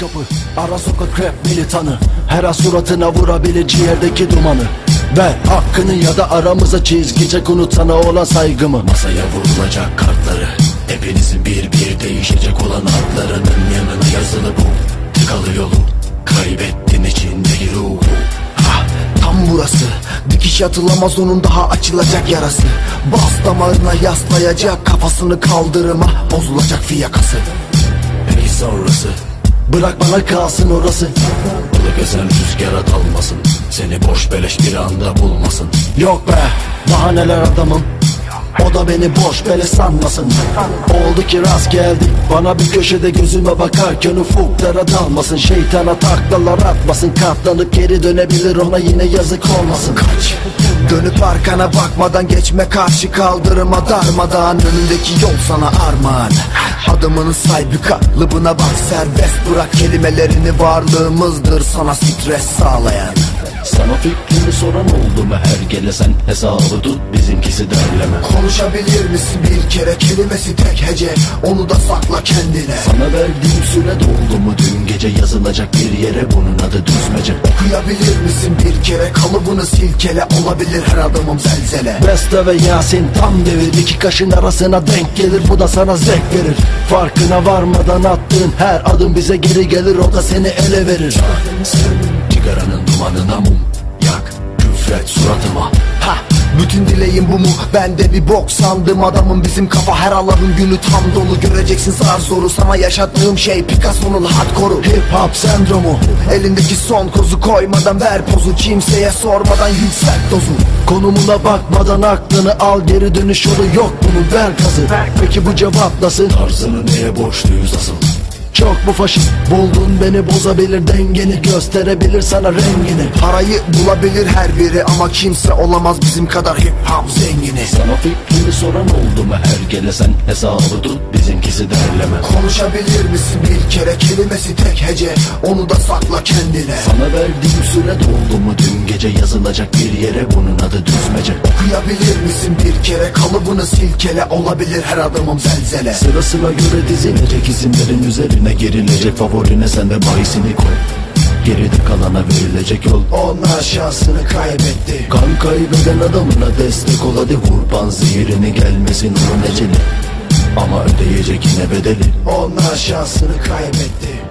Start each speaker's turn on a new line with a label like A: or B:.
A: kapı Ara sokak rap militanı. Her an suratına vurabilir ciğerdeki dumanı. Ver hakkını ya da aramıza çiz Gece unutana olan saygımı.
B: Masaya vurulacak kartları Hepinizin bir bir değişecek olan adlarının yanına yazılı bu Tıkalı yolu Kaybettin içindeki ruhu.
A: Ah, Tam burası. Dikiş atılamaz onun daha açılacak yarası. Bas damarına yaslayacak Kafasını kaldırıma Bozulacak fiyakası.
B: Peki sonrası
A: Bırak bana kalsın orası.
B: Balık esen rüzgara dalmasın. Seni boş beleş bir anda bulmasın.
A: Yok be daha neler adamım. O da beni boş bele sanmasın. Oldu ki rast geldi. Bana bir köşede gözüme bakarken ufuklara dalmasın. Şeytana taklalar atmasın. Katlanıp geri dönebilir ona yine yazık olmasın. Kaç Dönüp arkana bakmadan geçme karşı kaldırıma darmadan Önündeki yol sana armağan. Adımını say bir kalıbına bak serbest bırak kelimelerini varlığımızdır sana stres sağlayan
B: Sana fikrini soran oldu mu? Her gele sen Hesabı tut bizimkisi derleme.
A: Konuşabilir misin? Bir kere kelimesi tek hece. Onu da sakla kendine.
B: Sana verdiğim süre doldu mu? Dün gece yazılacak bir yere bunun adı düzmece.
A: Okuyabilir misin? Bir kere kalıbını silkele. Olabilir her adımım zelzele. Beste ve Yasin tam devir iki kaşın arasına denk gelir. Bu da sana zevk verir. Farkına varmadan attığın her adım bize geri gelir. O da seni ele verir.
B: Sen cigaranın dumanına mum. Yak küfret suratıma.
A: Ha, bütün dileğim bu mu? Ben de bir bok sandım. Adamım bizim kafa her alanın günü tam dolu. Göreceksin zar zoru. Sana yaşattığım şey Picasso'nun hardcore'u. Hip hop sendromu. Elindeki son kozu koymadan ver pozu. Kimseye sormadan yükselt dozu. Konumuna bakmadan aklını al. Geri dönüş yolu yok bunun. Ver gazı. Peki bu cevap nasıl?
B: Tarzını neye borçluyuz asıl
A: Çok mu faşist buldun beni? Bozabilir dengeni Gösterebilir sana rengini. Parayı bulabilir her biri ama kimse olamaz bizim kadar hip hop zengini.
B: Sana fikrini soran oldu mu her gele sen Hesabı tut bizimkisi derleme.
A: Konuşabilir misin? Bir kere kelimesi tek hece. Onu da sakla kendine.
B: Sana verdiğim süre doldu mu? Dün gece yazılacak bir yere bunun adı düzmece.
A: Okuyabilir misin? Bir kere kalıbını silkele. Olabilir her adımım zelzele.
B: Sırasına göre dizilecek isimlerin üzerine gerilecek favorine sen de bahisini koy. Geride kalana verilecek yol.
A: Onlar şansını kaybetti.
B: Kan kaybeden adamına destek ol hadi vur panzihirini gelmesin onun eceli Ama ödeyecek yine bedeli.
A: Onlar şansını kaybetti